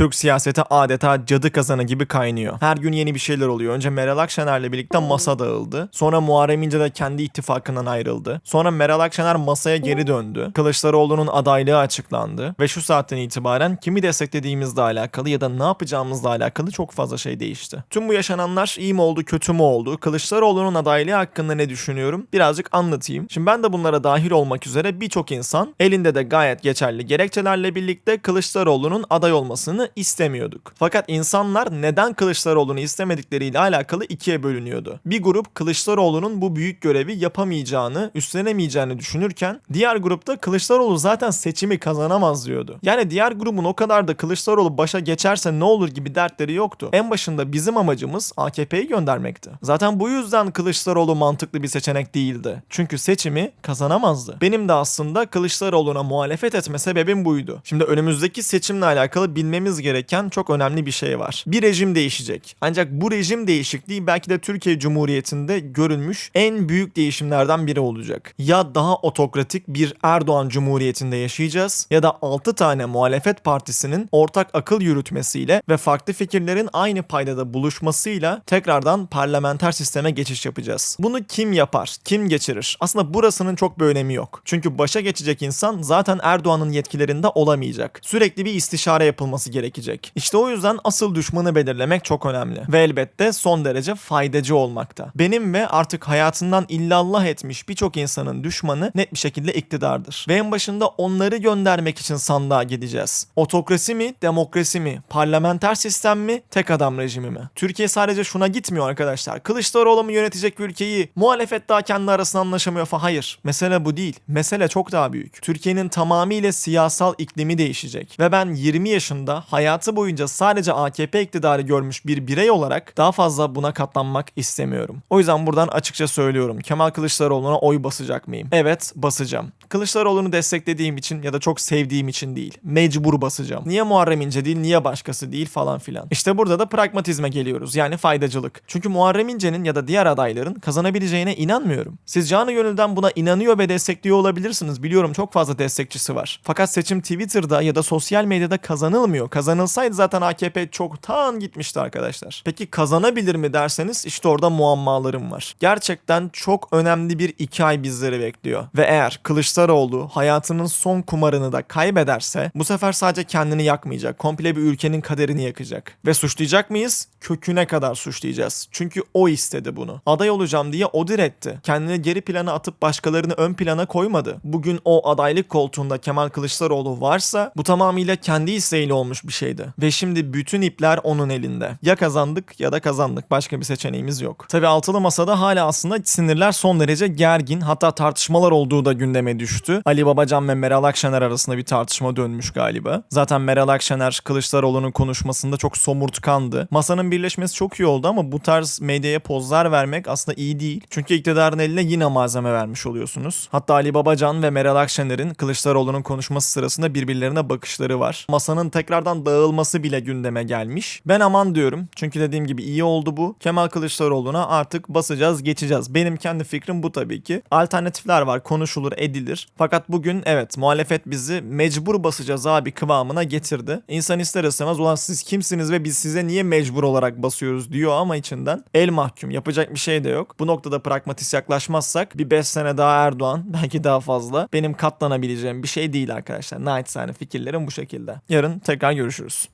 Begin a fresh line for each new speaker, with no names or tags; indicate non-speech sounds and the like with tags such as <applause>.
Türk siyaseti adeta cadı kazanı gibi kaynıyor. Her gün yeni bir şeyler oluyor. Önce Meral Akşener'le birlikte masa dağıldı. Sonra Muharrem İnce de kendi ittifakından ayrıldı. Sonra Meral Akşener masaya geri döndü. Kılıçdaroğlu'nun adaylığı açıklandı. Ve şu saatten itibaren kimi desteklediğimizle alakalı ya da ne yapacağımızla alakalı çok fazla şey değişti. Tüm bu yaşananlar iyi mi oldu kötü mü oldu? Kılıçdaroğlu'nun adaylığı hakkında ne düşünüyorum? Birazcık anlatayım. Şimdi ben de bunlara dahil olmak üzere birçok insan elinde de gayet geçerli gerekçelerle birlikte Kılıçdaroğlu'nun aday olmasını istemiyorduk. Fakat insanlar neden Kılıçdaroğlu'nu istemedikleriyle alakalı ikiye bölünüyordu. Bir grup Kılıçdaroğlu'nun bu büyük görevi yapamayacağını, üstlenemeyeceğini düşünürken diğer grupta Kılıçdaroğlu zaten seçimi kazanamaz diyordu. Yani diğer grubun o kadar da Kılıçdaroğlu başa geçerse ne olur gibi dertleri yoktu. En başında bizim amacımız AKP'yi göndermekti. Zaten bu yüzden Kılıçdaroğlu mantıklı bir seçenek değildi. Çünkü seçimi kazanamazdı. Benim de aslında Kılıçdaroğlu'na muhalefet etme sebebim buydu. Şimdi önümüzdeki seçimle alakalı bilmemiz gereken çok önemli bir şey var. Bir rejim değişecek. Ancak bu rejim değişikliği belki de Türkiye Cumhuriyeti'nde görülmüş en büyük değişimlerden biri olacak. Ya daha otokratik bir Erdoğan Cumhuriyeti'nde yaşayacağız ya da 6 tane muhalefet partisinin ortak akıl yürütmesiyle ve farklı fikirlerin aynı paydada buluşmasıyla tekrardan parlamenter sisteme geçiş yapacağız. Bunu kim yapar? Kim geçirir? Aslında burasının çok bir önemi yok. Çünkü başa geçecek insan zaten Erdoğan'ın yetkilerinde olamayacak. Sürekli bir istişare yapılması gerekecek. İşte o yüzden asıl düşmanı belirlemek çok önemli. Ve elbette son derece faydacı olmakta. Benim ve artık hayatından illallah etmiş birçok insanın düşmanı net bir şekilde iktidardır. Ve en başında onları göndermek için sandığa gideceğiz. Otokrasi mi, demokrasi mi, parlamenter sistem mi, tek adam rejimi mi? Türkiye sadece şuna gitmiyor arkadaşlar. Kılıçdaroğlu mu yönetecek ülkeyi? Muhalefet daha kendi arasında anlaşamıyor falan. Hayır. Mesele bu değil. Mesele çok daha büyük. Türkiye'nin tamamıyla siyasal iklimi değişecek. Ve ben 20 yaşında hayatı boyunca sadece AKP iktidarı görmüş bir birey olarak daha fazla buna katlanmak istemiyorum. O yüzden buradan açıkça söylüyorum. Kemal Kılıçdaroğlu'na oy basacak mıyım? Evet basacağım. Kılıçdaroğlu'nu desteklediğim için ya da çok sevdiğim için değil. Mecbur basacağım. Niye Muharrem İnce değil, niye başkası değil falan filan. İşte burada da pragmatizme geliyoruz. Yani faydacılık. Çünkü Muharrem İnce'nin ya da diğer adayların kazanabileceğine inanmıyorum. Siz canı gönülden buna inanıyor ve destekliyor olabilirsiniz. Biliyorum çok fazla destekçisi var. Fakat seçim Twitter'da ya da sosyal medyada kazanılmıyor. Kazanılsaydı zaten AKP çoktan gitmişti arkadaşlar. Peki kazanabilir mi derseniz işte orada muammalarım var. Gerçekten çok önemli bir iki ay bizleri bekliyor. Ve eğer Kılıçdaroğlu hayatının son kumarını da kaybederse bu sefer sadece kendini yakmayacak. Komple bir ülkenin kaderini yakacak. Ve suçlayacak mıyız? Köküne kadar suçlayacağız. Çünkü o istedi bunu. Aday olacağım diye o diretti. Kendini geri plana atıp başkalarını ön plana koymadı. Bugün o adaylık koltuğunda Kemal Kılıçdaroğlu varsa bu tamamıyla kendi isteğiyle olmuş bir şeydi. Ve şimdi bütün ipler onun elinde. Ya kazandık ya da kazandık. Başka bir seçeneğimiz yok. Tabi altılı masada hala aslında sinirler son derece gergin. Hatta tartışmalar olduğu da gündeme düştü. Ali Babacan ve Meral Akşener arasında bir tartışma dönmüş galiba. Zaten Meral Akşener Kılıçdaroğlu'nun konuşmasında çok somurtkandı. Masanın birleşmesi çok iyi oldu ama bu tarz medyaya pozlar vermek aslında iyi değil. Çünkü iktidarın eline yine malzeme vermiş oluyorsunuz. Hatta Ali Babacan ve Meral Akşener'in Kılıçdaroğlu'nun konuşması sırasında birbirlerine bakışları var. Masanın tekrardan dağılması bile gündeme gelmiş. Ben aman diyorum. Çünkü dediğim gibi iyi oldu bu. Kemal Kılıçdaroğlu'na artık basacağız, geçeceğiz. Benim kendi fikrim bu tabii ki. Alternatifler var, konuşulur, edilir. Fakat bugün evet muhalefet bizi mecbur basacağız abi kıvamına getirdi. İnsan ister istemez ulan siz kimsiniz ve biz size niye mecbur olarak basıyoruz diyor ama içinden el mahkum yapacak bir şey de yok. Bu noktada pragmatist yaklaşmazsak bir 5 sene daha Erdoğan <laughs> belki daha fazla benim katlanabileceğim bir şey değil arkadaşlar. Naçizane fikirlerim bu şekilde. Yarın tekrar görüşürüz. Tschüss.